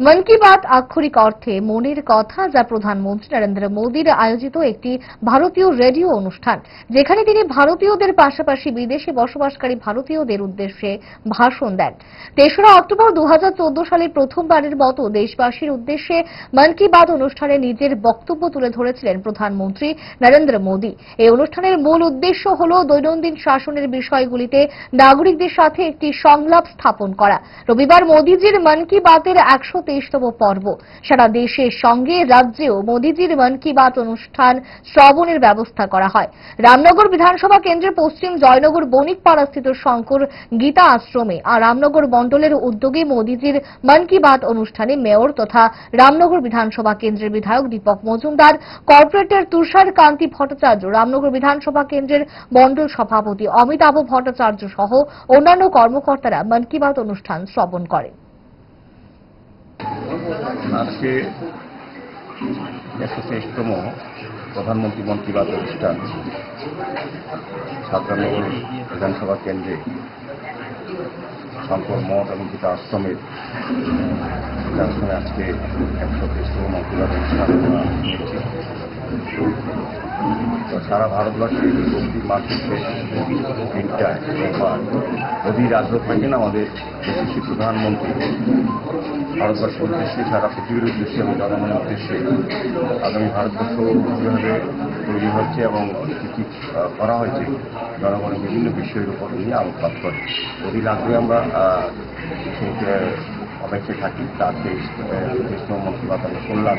মন কি বাত আক্ষরিক অর্থে মনের কথা যা প্রধানমন্ত্রী নরেন্দ্র মোদীর আয়োজিত একটি ভারতীয় রেডিও অনুষ্ঠান, যেখানে তিনি ভারতীয়দের পাশাপাশি বিদেশে বসবাসকারী ভারতীয়দের উদ্দেশ্যে ভাষণ দেন। তেসরা অক্টোবর দু হাজার চোদ্দ সালে প্রথমবারের মতো দেশবাসীর উদ্দেশ্যে মন কি বাত অনুষ্ঠানে নিজের বক্তব্য তুলে ধরেছিলেন প্রধানমন্ত্রী নরেন্দ্র মোদী। এই অনুষ্ঠানের মূল উদ্দেশ্য হল দৈনন্দিন শাসনের বিষয়গুলিতে নাগরিকদের সাথে একটি সংলাপ স্থাপন করা। রবিবার মোদীজির মন কি বাতের একশো তেইশতম পর্ব। সারা দেশের সঙ্গে রাজ্যেও মোদীজির মন কি বাত অনুষ্ঠান শ্রবণের ব্যবস্থা করা হয়। রামনগর বিধানসভা কেন্দ্রের পশ্চিম জয়নগর বণিকপাড়া স্থিত শঙ্কর গীতা আশ্রমে আর রামনগর মণ্ডলের উদ্যোগে মোদীজির মন কি বাত অনুষ্ঠানে মেয়র তথা রামনগর বিধানসভা কেন্দ্রের বিধায়ক দীপক মজুমদার, কর্পোরেটর তুষার কান্তি ভট্টাচার্য, রামনগর বিধানসভা কেন্দ্রের মণ্ডল সভাপতি অমিতাভ ভট্টাচার্য সহ অন্যান্য কর্মকর্তারা মন কি বাত অনুষ্ঠান শ্রবণ করেন। আজকে একশো তেইশতম প্রধানমন্ত্রী মন কি বাত অনুষ্ঠান ছাত্রানগর বিধানসভা কেন্দ্রে শঙ্কর মঠ এবং গীতা আশ্রমের আশ্রমে আজকে একশো তেইশতম মন কি বাত অনুষ্ঠান সারা ভারতবর্ষে প্রতি শেষ দিনটায় আগ্রহ থাকেন আমাদের দেশের প্রধানমন্ত্রী ভারতবর্ষের উদ্দেশ্যে, সারা পৃথিবীর উদ্দেশ্যে এবং জনগণের উদ্দেশ্যে আগামী ভারতবর্ষ কীভাবে তৈরি হচ্ছে এবং কী করা হয়েছে, জনগণের বিভিন্ন বিষয়ের উপর নিয়ে আলোকপাত করে। অধীর আগ্রহে আমরা অপেক্ষায় থাকি। নম্বর মন্ত্রী বাত আমরা করলাম